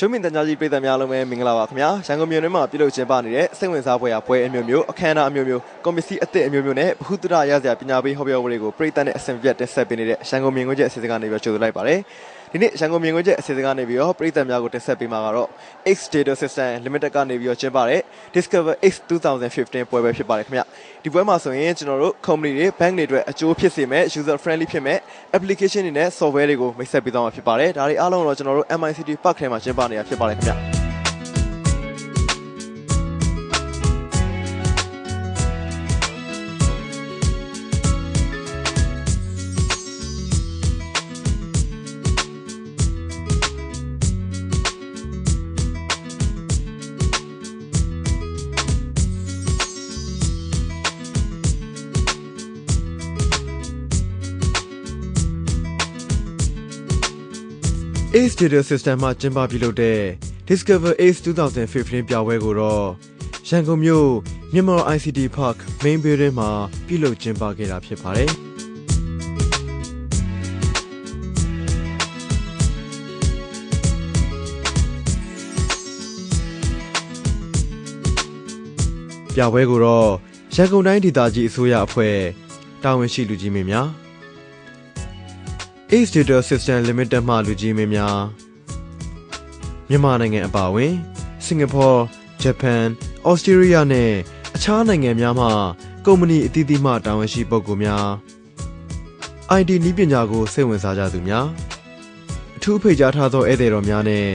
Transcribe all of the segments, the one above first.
ချုံမင်တန်ကြားကြီးပြည်သူများလုံးပဲမင်္ဂလာပါခင်ဗျာရန်ကုန်မြို့ထဲမှာပြုလုပ်ကျင်းပနေတဲ့စိတ်ဝင်စားပွဲရာပွဲအမျိုးမျိုးအခမ်းအနားအမျိုးမျိုးကွန်မစီအသစ်အမျိုးမျိုးနဲ့ဘ ഹു တရရစရာပညာပေးဟောပြောပွဲတွေကိုပြည်သူနဲ့အဆင်ပြေတက်ဆက်ပေးနေတဲ့ရန်ကုန်မြင်ကွင်းချက်အစီအစဉ်ကနေပြီးကြိုဆိုလိုက်ပါတယ်ဒီနေ့ရန်ကုန်မြင်ကွင်းချက်အစီအစဉ်ကနေပြီးတော့ပြည်သူများကိုတက်ဆက်ပေးမှာကတော့ X Data System Limited ကနေပြီးတော့ကျင်းပတဲ့ Discover X 2015ပွဲပဲဖြစ်ပါတယ်ခင်ဗျဒီပွဲမှာဆိုရင်ကျွန်တော်တို့ company တွေ bank တွေအတွက်အကျိုးဖြစ်စေမဲ့ user friendly ဖြစ်မဲ့ application တွေနဲ့ software တွေကိုမိတ်ဆက်ပေးသွားမှာဖြစ်ပါတယ်ဒါတွေအားလုံးတော့ကျွန်တော်တို့ MICT Park ထဲမှာကျင်းပနေတာဖြစ်ပါတယ်ခင်ဗျ Ace Data System မှာကျင်းပပြုလုပ်တဲ့ Discover Ace 2015ပြပွဲကိုတော့ရန်ကုန်မြို့မြန်မာ ICT Park Main Building မှာပြုလုပ်ကျင်းပခဲ့တာဖြစ်ပါတယ်။ပြပွဲကိုတော့ရန်ကုန်တိုင်းဒေသကြီးအစိုးရအဖွဲ့တာဝန်ရှိလူကြီးမင်းများ Ace Data System Limited မှလူကြီးမင်းများမြန်မာနိုင်ငံအပါအဝင်စင်ကာပူ၊ဂျပန်၊ဩစတြေးလျနဲ့အခြားနိုင်ငံများမှကုမ္ပဏီအသီးသီးမှတာဝန်ရှိပုဂ္ဂိုလ်များ IT နည်းပညာကိုစိတ်ဝင်စားကြသူများအထူးဖိတ်ကြားထားသောဧည့်သည်တော်များနဲ့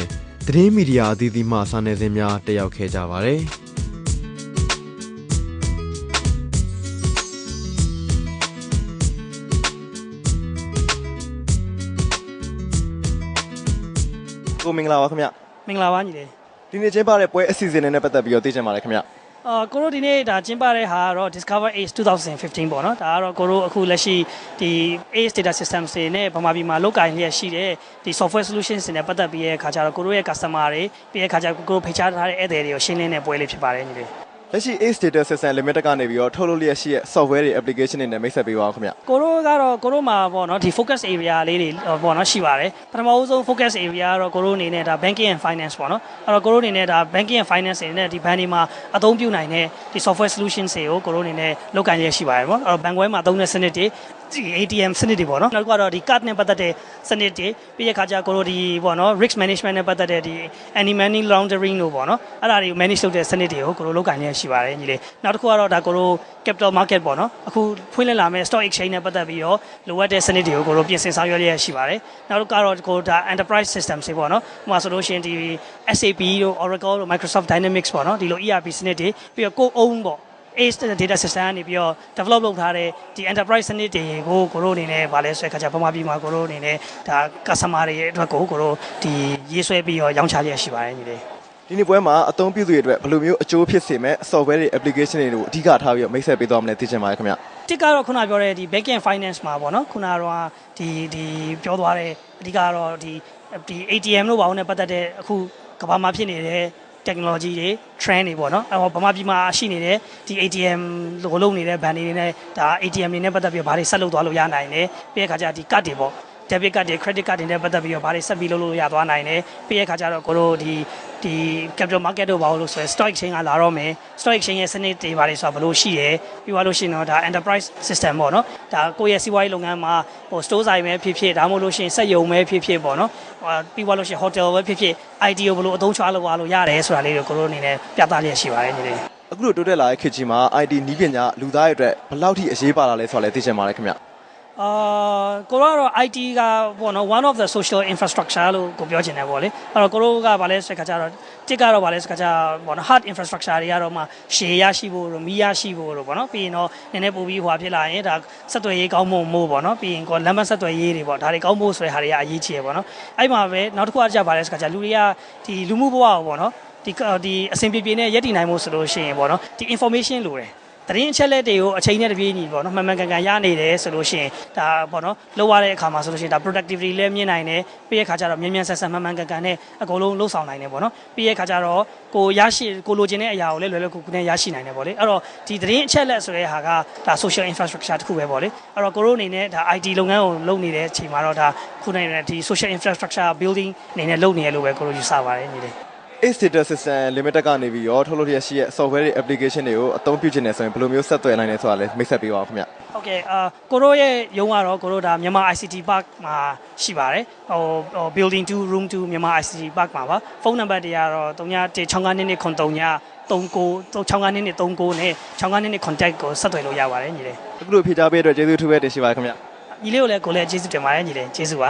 သတင်းမီဒီယာအသီးသီးမှစာနယ်ဇင်းများတက်ရောက်ခဲ့ကြပါတယ်။ ကိုမင်္ဂလာပါခင်ဗျမင်္ဂလာပါညီလေးဒီနေ့ကျင်းပတဲ့ပွဲအစီအစဉ်တွေနဲ့ပတ်သက်ပြီးတော့သိချင်ပါတယ်ခင်ဗျအာကိုတို့ဒီနေ့ဒါကျင်းပတဲ့ဟာကတော့ Discover Ace 2015ပေါ့နော်ဒါကတော့ကိုတို့အခုလက်ရှိဒီ Ace Data Systems တွေနဲ့ဗမာပြည်မှာလောက်ကိုင်းလျက်ရှိတဲ့ဒီ software solutions တွေနဲ့ပတ်သက်ပြီးရဲ့အခါကျတော့ကိုတို့ရဲ့ customer တွေပြီးရဲ့အခါကျကိုတို့ဖိတ်ကြားထားတဲ့ဧည့်သည်တွေကိုရှင်းလင်းတဲ့ပွဲလေးဖြစ်ပါတယ်ညီလေး လက်ရှိ Ace Data System Limited ကနေပြီးတော့ထုတ်လုပ်လျက်ရှိတဲ့ software တွေ application တွေနဲ့မိတ်ဆက်ပေးပါဦးခင်ဗျကိုတို့ကတော့ကိုတို့မှာပေါ့နော်ဒီ focus area လေးတွေပေါ့နော်ရှိပါတယ်ပထမဦးဆုံး focus area ကတော့ကိုတို့အနေနဲ့ဒါ banking and finance ပေါ့နော်အဲ့တော့ကိုတို့အနေနဲ့ဒါ banking and finance တွေနဲ့ဒီ bank တွေမှာအသုံးပြုနိုင်တဲ့ဒီ software solutions တွေကိုကိုတို့အနေနဲ့လုပ်ကိုင်ရရှိပါတယ်ပေါ့အဲ့တော့ bank ဝဲမှာသုံးတဲ့စနစ်တွေ ဒီ ATM စနစ်တွေပေါ့နော်နောက်တစ်ခုကတော့ဒီ card နဲ့ပတ်သက်တဲ့စနစ်တွေပြီးတဲ့အခါကျကိုတို့ဒီပေါ့နော် risk management နဲ့ပတ်သက်တဲ့ဒီ anti money laundering လို့ပေါ့နော်အဲ့ဒါတွေကို manage လုပ်တဲ့စနစ်တွေကိုကိုတို့လုပ်ကိုင်ရရှိပါတယ်ညီလေးနောက်တစ်ခုကတော့ဒါကိုတို့ capital market ပေါ့နော်အခုဖွင့်လှစ်လာမယ့် stock exchange နဲ့ပတ်သက်ပြီးတော့လိုအပ်တဲ့စနစ်တွေကိုကိုတို့ပြင်ဆင်ဆောင်ရွက်ရရှိပါတယ်နောက်တစ်ခါတော့ကိုဒါ enterprise system တွေပေါ့နော်ဥပမာဆိုလို့ရှိရင်ဒီ SAP တို့ Oracle တို့ Microsoft Dynamics ပေါ့နော်ဒီလို ERP စနစ်တွေပြီးတော့ကိုယ် own ပေါ့ Ace data system ကနေပြီးတော့ develop လုပ်ထားတဲ့ဒီ enterprise စနစ်တွေကိုကိုတို့အနေနဲ့ဗာလဲဆွဲခါကြဗမာပြည်မှာကိုတို့အနေနဲ့ဒါ customer တွေအတွက်ကိုကိုတို့ဒီရေးဆွဲပြီးတော့ရောင်းချရရှိပါတယ်ညီလေးဒီနေ့ပွဲမှာအသုံးပြုသူတွေအတွက်ဘယ်လိုမျိုးအကျိုးဖြစ်စေမဲ့ software တွေ application တွေကိုအဓိကထားပြီးတော့မိတ်ဆက်ပေးသွားမလဲသိချင်ပါတယ်ခင်ဗျတစ်ကတော့ခုနပြောတဲ့ဒီ back end finance မှာပေါ့နော်ခုနကတော့ဒီဒီပြောသွားတဲ့အဓိကတော့ဒီဒီ ATM လို့ပါအောင်နဲ့ပတ်သက်တဲ့အခုကမ္ဘာမှာဖြစ်နေတဲ့ technology တွေ trend တွေပေါ့နော်အဲတော့ဗမာပြည်မှာရှိနေတဲ့ဒီ ATM လို့လုပ်နေတဲ့ band တွေနဲ့ဒါ ATM တွေနဲ့ပတ်သက်ပြီးတော့ဘာတွေဆက်လုပ်သွားလို့ရနိုင်လဲပြီးတဲ့အခါကျဒီ card တွေပေါ့ debit card တွေ credit card တွေနဲ့ပတ်သက်ပြီးတော့ဘာတွေဆက်ပြီးလုပ်လို့ရသွားနိုင်တယ်ပြီးတဲ့အခါကျတော့ကိုတို့ဒီဒီ capital market တို့ဘာလို့ဆိုရယ် stock exchange ကလာတော့မယ် stock exchange ရဲ့စနစ်တွေဘာတွေဆိုတာဘယ်လိုရှိတယ်ပြီးသွားလို့ရှိရင်တော့ဒါ enterprise system ပေါ့နော်ဒါကိုယ့်ရဲ့စီးပွားရေးလုပ်ငန်းမှာဟို store ဆိုင်ပဲဖြစ်ဖြစ်ဒါမှမဟုတ်လို့ရှိရင်စက်ရုံပဲဖြစ်ဖြစ်ပေါ့နော်ဟိုပြီးသွားလို့ရှိရင် hotel ပဲဖြစ်ဖြစ် IT ကိုဘယ်လိုအသုံးချလုပ်ရလို့ရတယ်ဆိုတာလေးကိုကိုတို့အနေနဲ့ပြသလျက်ရှိပါတယ်ညီလေးအခုလိုတိုးတက်လာတဲ့ခေတ်ကြီးမှာ IT နည်းပညာလူသားတွေအတွက်ဘယ်လောက်ထိအရေးပါလာလဲဆိုတာလည်းသိချင်ပါတယ်ခင်ဗျ အာကိုတို့ကတော့ IT ကပေါ့နော် one of the social infrastructure လို့ကိုပြောချင်တယ်ပေါ့လေအဲ့တော့ကိုတို့ကဗာလဲဆိုခါကျတော့တစ်ကတော့ဗာလဲဆိုခါကျပေါ့နော် hard infrastructure တွေကတော့မှရှည်ရရှိဖို့တို့မီးရရှိဖို့တို့ပေါ့နော်ပြီးရင်တော့နည်းနည်းပို့ပြီးဟွာဖြစ်လာရင်ဒါဆက်သွယ်ရေးကောင်းမွန်မို့ပေါ့နော်ပြီးရင်ကိုလမ်းမဆက်သွယ်ရေးတွေပေါ့ဒါတွေကောင်းဖို့ဆိုတဲ့ဟာတွေကအရေးကြီးရပေါ့နော်အဲ့မှာပဲနောက်တစ်ခုကကြပါလဲဆိုခါကျလူတွေကဒီလူမှုဘဝကိုပေါ့နော်ဒီဒီအဆင်ပြေပြေနဲ့ရည်တည်နိုင်မှုဆိုလို့ရှိရင်ပေါ့နော်ဒီ information လိုတယ် သတင်းအချက်လက်တွေကိုအချိန်နဲ့တပြေးညီပေါ့နော်မှန်မှန်ကန်ကန်ရနေတယ်ဆိုလို့ရှိရင်ဒါပေါ့နော်လောက်ရတဲ့အခါမှာဆိုလို့ရှိရင်ဒါ productivity လည်းမြင်နိုင်တယ်ပြီးရခါကျတော့မြန်မြန်ဆက်ဆက်မှန်မှန်ကန်ကန်နဲ့အကုန်လုံးလှုပ်ဆောင်နိုင်တယ်ပေါ့နော်ပြီးရခါကျတော့ကိုရရှိကိုလိုချင်တဲ့အရာကိုလည်းလွယ်လွယ်ကူကူနဲ့ရရှိနိုင်တယ်ပေါ့လေအဲ့တော့ဒီသတင်းအချက်လက်ဆိုတဲ့ဟာကဒါ social infrastructure တစ်ခုပဲပေါ့လေအဲ့တော့ကိုတို့အနေနဲ့ဒါ IT လုပ်ငန်းကိုလုပ်နေတဲ့အချိန်မှာတော့ဒါခုနိုင်တဲ့ဒီ social infrastructure building အနေနဲ့လုပ်နေရလို့ပဲကိုတို့ယူဆပါတယ်ညီလေး Ace Data System Limited ကနေပြီးရောထုတ်လုပ်ရရှိတဲ့ software တွေ application တွေကိုအသုံးပြုချင်တယ်ဆိုရင်ဘယ်လိုမျိုးဆက်သွယ်နိုင်လဲဆိုတာလည်းမိတ်ဆက်ပေးပါဦးခင်ဗျဟုတ်ကဲ့အာကိုတို့ရဲ့ရုံးကတော့ကိုတို့ဒါမြန်မာ ICT Park မှာရှိပါတယ်ဟိုဟို building 2 room 2မြန်မာ ICT Park မှာပါဖုန်းနံပါတ်တွေကတော့3965နှစ်နှစ်ခွန်39 39 65နှစ်နှစ်39နဲ့65နှစ်နှစ် contact ကိုဆက်သွယ်လို့ရပါတယ်ညီလေးအခုလိုဖြေကြားပေးတဲ့အတွက်ကျေးဇူးထူးပဲတင်ရှိပါတယ်ခင်ဗျညီလေးကိုလည်းကိုလည်းကျေးဇူးတင်ပါတယ်ညီလေးကျေးဇူးပါ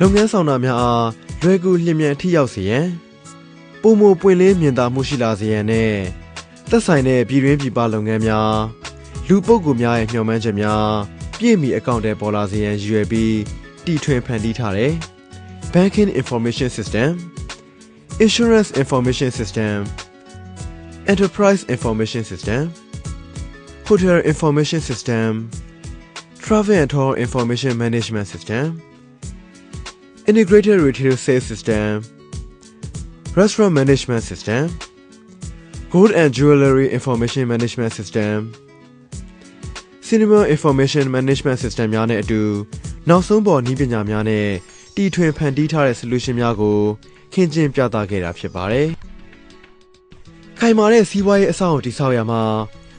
လုပ်ငန်းဆောင်တာများအားလွယ်ကူလျင်မြန်ထိရောက်စေရန်ပုံမပွင့်လင်းမြင်သာမှုရှိလာစေရန်နဲ့သက်ဆိုင်တဲ့ပြည်တွင်းပြည်ပလုပ်ငန်းများလူပုဂ္ဂိုလ်များရဲ့ညှော်မှန်းချက်များပြည့်မီအကောင့်တွေပေါ်လာစေရန်ရည်ရွယ်ပြီးတည်ထွင်ဖန်တီးထားတဲ့ Banking Information System Insurance Information System Enterprise Information System Hotel Information System Travel and Tour Information Management System Integrated Retail Sales System Restaurant Management System Gold and Jewelry Information Management System Cinema Information Management System များနဲ့အတူနောက်ဆုံးပေါ်နည်းပညာများနဲ့တီထွင်ဖန်တီးထားတဲ့ solution များကိုခင်းကျင်းပြသခဲ့တာဖြစ်ပါတယ်။ခိုင်မာတဲ့စီးပွားရေးအဆောက်အအုံတည်ဆောက်ရမှာ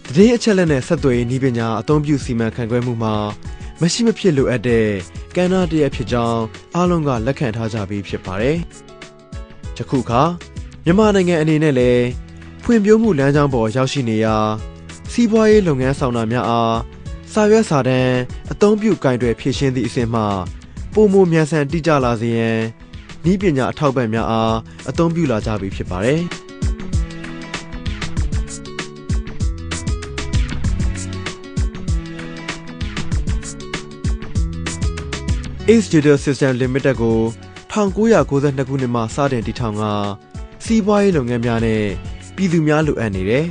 သတင်းအချက်အလက်နဲ့ဆက်သွယ်ရေးနည်းပညာအသုံးပြုစီမံခန့်ခွဲမှုမှာမရှိမဖြစ်လိုအပ်တဲ့ ကဏ္ဍတစ်ရပ်ဖြစ်ကြောင်းအားလုံးကလက်ခံထားကြပြီးဖြစ်ပါတယ်။ယခုခါမြန်မာနိုင်ငံအနေနဲ့လည်းဖွံ့ဖြိုးမှုလမ်းကြောင်းပေါ်ရောက်ရှိနေရာစီးပွားရေးလုပ်ငန်းဆောင်တာများအားစာရွက်စာတမ်းအသုံးပြုကင်တွယ်ဖြည့်ရှင်းသည့်အဆင့်မှပုံမမြန်ဆန်တိကျလာစေရန်ဤပညာအထောက်ပံ့များအားအသုံးပြုလာကြပြီဖြစ်ပါတယ်။ Ace Data System Limited ကို1992ခုနှစ်မှာစတင်တည်ထောင်ကစီးပွားရေးလုပ်ငန်းများနဲ့ပြည်သူများလိုအပ်နေတဲ့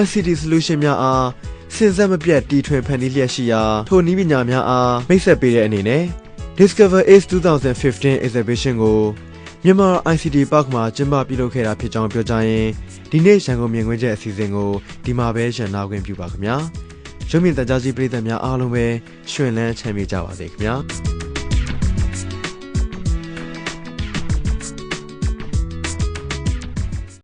ICT solution များအားစဉ်ဆက်မပြတ်တည်ထွင်ဖန်တီးလျက်ရှိရာထိုနည်းပညာများအားမိတ်ဆက်ပေးတဲ့အနေနဲ့ Discover Ace 2015 exhibition ကိုမြန်မာ ICT Park မှာကျင်းပပြုလုပ်ခဲ့တာဖြစ်ကြောင်းပြောကြားရင်းဒီနေ့ရန်ကုန်မြင်ကွင်းချက်အစီအစဉ်ကိုဒီမှာပဲရှင်းနာခွင့်ပြုပါခင်ဗျာရုပ်မြင်သကြားကြီးပြည်သက်များအားလုံးပဲရှင်လန်းချမ်းမြေ့ကြပါစေခင်ဗျာ